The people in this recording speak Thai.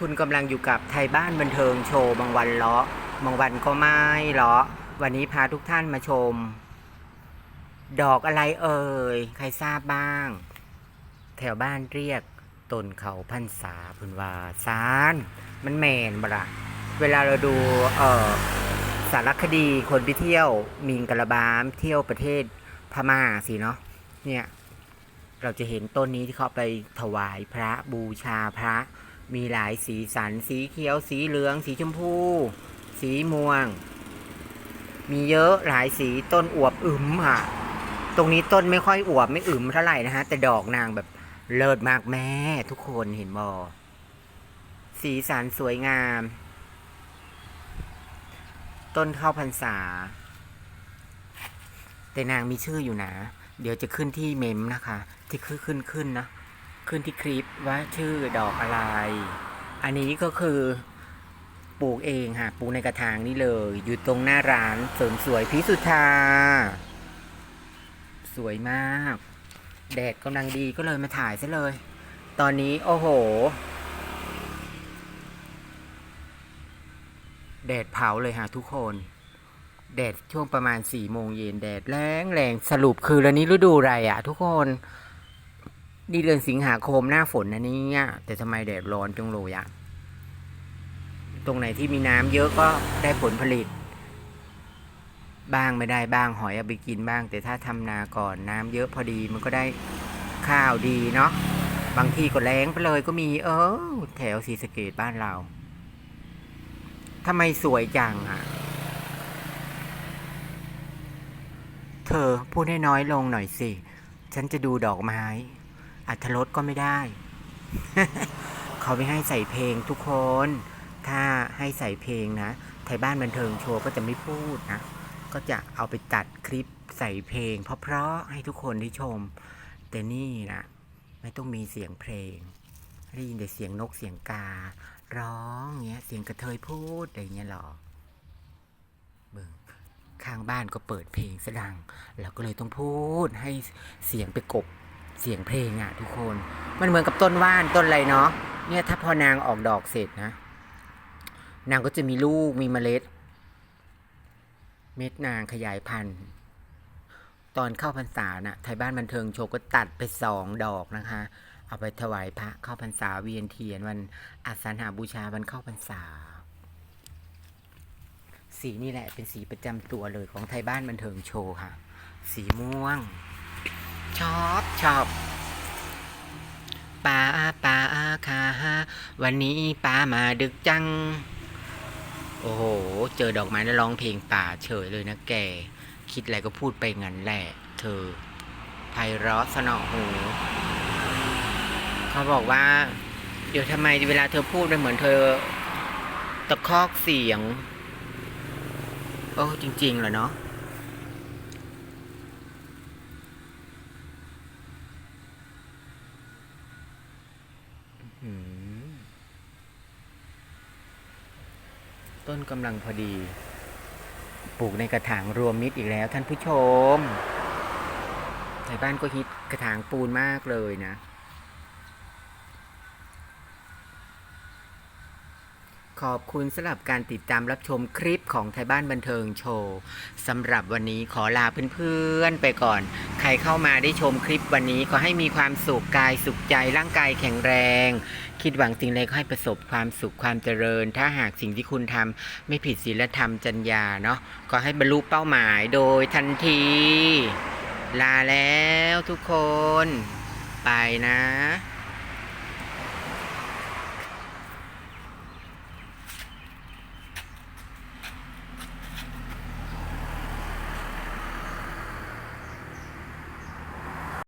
คุณกำลังอยู่กับไทยบ้านบันเทิงโชว์บางวันเลาะบางวันก็ไม่เลาะวันนี้พาทุกท่านมาชม ดอกอะไรเอ่ย ใครทราบบ้าง แถวบ้านเรียกต้นเขาพันษาพุนวาซานมันแมนบละเวลาเราดูเอ่อสารคดีคนไปเที่ยวมิงกะลาบามเที่ยวประเทศพม่าสิเนาะเนี่ยเราจะเห็นต้นนี้ที่เขาไปถวายพระบูชาพระ มีหลายสีสัน สีเขียว สีเหลือง สีชมพู สีม่วง มีเยอะหลายสีต้นอวบอึมค่ะ ตรงนี้ต้นไม่ค่อยอวบไม่อึมเท่าไหร่นะฮะ แต่ดอกนางแบบเลิศมากแม่ทุกคนเห็นบอสีสันสวยงาม ต้นข้าวพรรษา แต่นางมีชื่ออยู่นะ เดี๋ยวจะขึ้นที่เมมนะคะ ที่ขึ้นขึ้นขึ้นนะ ขึ้นที่คลิปว่าชื่อดอกอะไร อันนี้ก็คือปลูกเองค่ะปลูกในกระถางนี่เลย อยู่ตรงหน้าร้านเสริมสวยพิสุทธา สวยมาก แดดกำลังดีก็เลยมาถ่ายซะเลย ตอนนี้โอ้โห แดดเผาเลยค่ะทุกคน แดดช่วงประมาณสี่โมงเย็นแดดแรงแรงสรุปคือแล้วนี้ฤดูอะไรอะ ทุกคน นี่เดือนสิงหาคมหน้าฝนนะเนี่ยแต่ทำไมแดดร้อนจังเลยอะตรงไหนที่มีน้ำเยอะก็ได้ผลผลิต บ้างไม่ได้บ้างหอยเอาไปกินบ้าง แต่ถ้าทำนาก่อนน้ำเยอะพอดีมันก็ได้ข้าวดีเนาะบางทีก็แรงไปเลยก็มี เออ แถวศรีสเกดบ้านเราทำไมสวยจังอะเธอพูดให้น้อยลงหน่อยสิ ฉันจะดูดอกไม้ อัธรสก็ไม่ได้ เขาไม่ให้ใส่เพลงทุกคน ถ้าให้ใส่เพลงนะไทยบ้านบันเทิงโชว์ก็จะไม่พูดนะ ก็จะเอาไปตัดคลิปใส่เพลง เพราะๆให้ทุกคนได้ชม แต่นี่นะไม่ต้องมีเสียงเพลงได้ยินแต่เสียงนกเสียงกา ร้องเงี้ย เสียงกระเทยพูดอะไรเงี้ยหรอเบิ่งข้างบ้านก็เปิดเพลงซะดังเราก็เลยต้องพูดให้เสียงไปกบ เสียงเพลงอะทุกคน มันเหมือนกับต้นว่านต้นอะไรเนาะเนี่ยถ้าพอนางออกดอกเสร็จนะ นางก็จะมีลูกมีเมล็ด เม็ดนางขยายพันธุ์ ตอนเข้าพรรษาน่ะไทยบ้านบันเทิงโชว์ก็ตัดไปสองดอกนะคะ เอาไปถวายพระเข้าพรรษาเวียนเทียนวันอาสาฬหาบูชาวันเข้าพรรษา สีนี่แหละเป็นสีประจำตัวเลยของไทยบ้านบันเทิงโชว์ค่ะ สีม่วง ชอบชอบป้าป้าค่ะวันนี้ป้ามาดึกจัง โอ้โห เจอดอกไม้แล้วร้องเพลงป่าเฉยเลยนะแก คิดอะไรก็พูดไปงั้นแหละ เธอไพเราะสนอหูเขาบอกว่า เดี๋ยวทำไมเวลาเธอพูดมันเหมือนเธอ ตะคอกเสียง โอ้จริงๆเหรอเนาะ ต้นกำลังพอดี ปลูกในกระถางรวมมิตรอีกแล้วท่านผู้ชมในบ้านก็ฮิตกระถางปูนมากเลยนะ ขอบคุณสำหรับการติดตามรับชมคลิปของไทยบ้านบันเทิงโชว์สำหรับวันนี้ขอลาเพื่อนๆไปก่อน ใครเข้ามาได้ชมคลิปวันนี้ขอให้มีความสุขกายสุขใจร่างกายแข็งแรง คิดหวังสิ่งใดก็ให้ประสบความสุขความเจริญ ถ้าหากสิ่งที่คุณทำไม่ผิดศีลธรรมจรรยาเนาะก็ให้บรรลุเป้าหมายโดยทันที ลาแล้วทุกคน ไปนะ